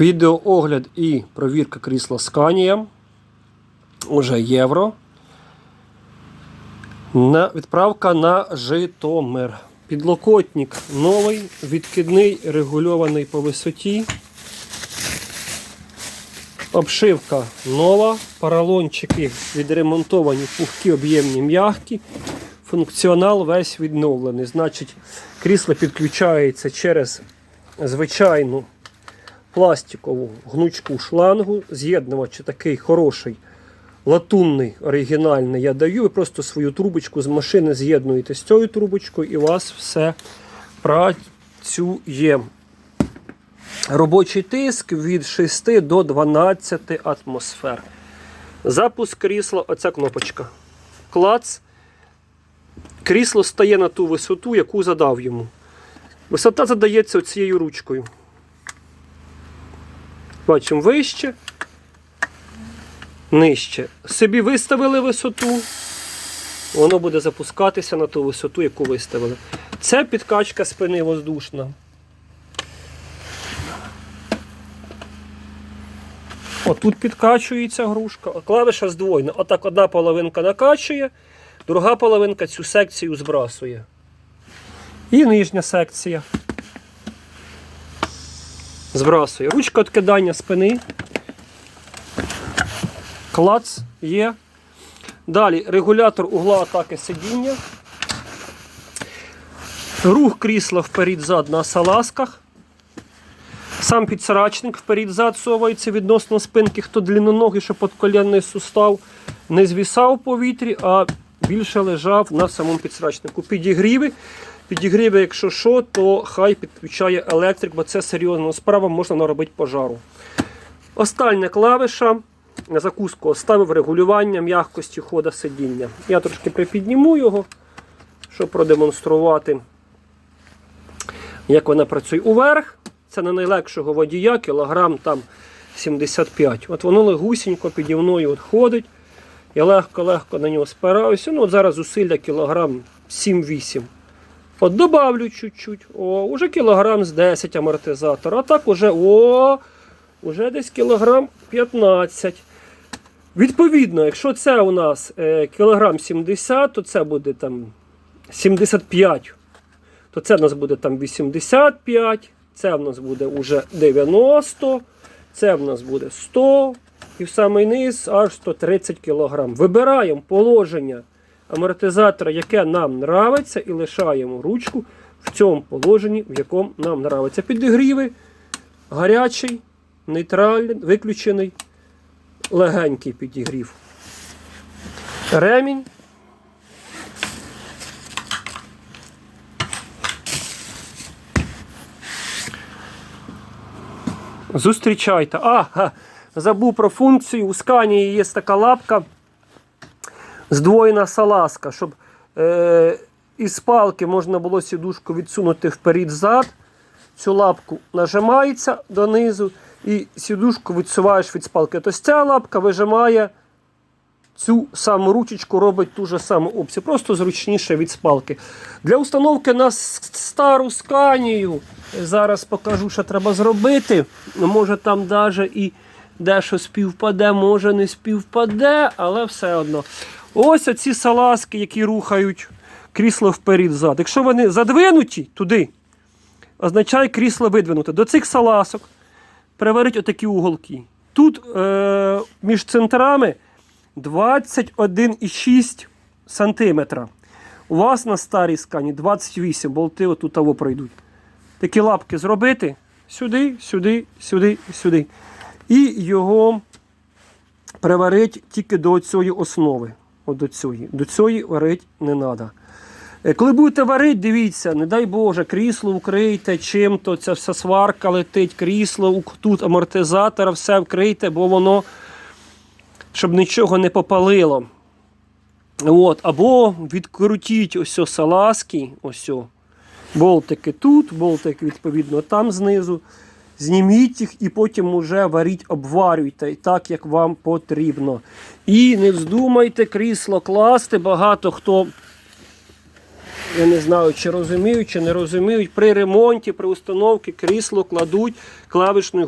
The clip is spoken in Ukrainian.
Відеоогляд і провірка крісла Scania. Уже євро. На, відправка на Житомир. Підлокотник новий, відкидний, регульований по висоті. Обшивка нова, поролончики відремонтовані, пухкі, об'ємні, м'які. Функціонал весь відновлений. Значить, крісло підключається через звичайну пластикову гнучку шлангу. З'єднувач такий хороший, латунний, оригінальний я даю. Ви просто свою трубочку з машини з'єднуєте з цією трубочкою і у вас все працює. Робочий тиск від 6 до 12 атмосфер. Запуск крісла, оця кнопочка. Клац. Крісло стає на ту висоту, яку задав йому. Висота задається цією ручкою. Бачимо вище, нижче. Собі виставили висоту, воно буде запускатися на ту висоту, яку виставили. Це підкачка спини воздушна. Отут підкачується грушка, клавіша здвоєна. Отак одна половинка накачує, друга половинка цю секцію збрасує. І нижня секція. Збрасує. Ручка відкидання спини. Клац є. Далі регулятор угла атаки сидіння. Рух крісла вперед-зад на салазках. Сам підсрачник вперед-зад совається відносно спинки, хто длинноногий, що подколінний сустав не звісав в повітрі, а більше лежав на самому підсрачнику. Підігріви. Підігріви, якщо що, то хай підключає електрик, бо це серйозна справа, можна наробити пожару. Остання клавіша. На закуску оставив регулювання м'якості хода сидіння. Я трошки припідніму його, щоб продемонструвати, як вона працює уверх. Це на найлегшого водія, кілограм там 75. От воно легусінько піді мною от ходить. Я легко-легко на нього спираюся. Ну, от зараз зусилля кілограм 7-8. От добавлю чуть-чуть. О, уже кілограм з 10 амортизатор. А так уже о, уже десь кілограм 15. Відповідно, якщо це у нас е, кілограм 70, то це буде там 75. То це в нас буде там 85. Це в нас буде вже 90, це в нас буде 100 і в самий низ аж 130 кг. Вибираємо положення амортизатора, яке нам нравиться, і лишаємо ручку в цьому положенні, в якому нам нравиться. Підігріви, гарячий, нейтральний, виключений, легенький підігрів. Ремінь. Зустрічайте. А, забув про функцію. У сканії є така лапка, здвоєна салазка, щоб е, із палки можна було сідушку відсунути вперед-зад. Цю лапку нажимається донизу і сідушку відсуваєш від спалки. Тобто ця лапка вижимає цю саму ручечку, робить ту же саму опцію, просто зручніше від спалки. Для установки на стару сканію зараз покажу, що треба зробити. Може там навіть і дещо співпаде, може не співпаде, але все одно. Ось оці салазки, які рухають крісло вперед-зад. Якщо вони задвинуті туди, означає крісло видвинуте. До цих салазок приварить отакі уголки. Тут е, між центрами 21,6 см. У вас на старій скані 28, болти отут того пройдуть. Такі лапки зробити сюди, сюди, сюди, сюди. І його приварить тільки до цієї основи. От до цієї. До цієї варити не треба. Коли будете варити, дивіться, не дай Боже, крісло вкрийте чим-то, ця вся сварка летить, крісло, тут амортизатора, все вкрийте, бо воно, щоб нічого не попалило. От, або відкрутіть ось салазки, ось болтики тут, болтик, відповідно, там знизу. Зніміть їх і потім уже варіть, обварюйте так, як вам потрібно. І не вздумайте крісло класти. Багато хто я не знаю, чи розуміють, чи не розуміють, при ремонті, при установці крісло кладуть клавішною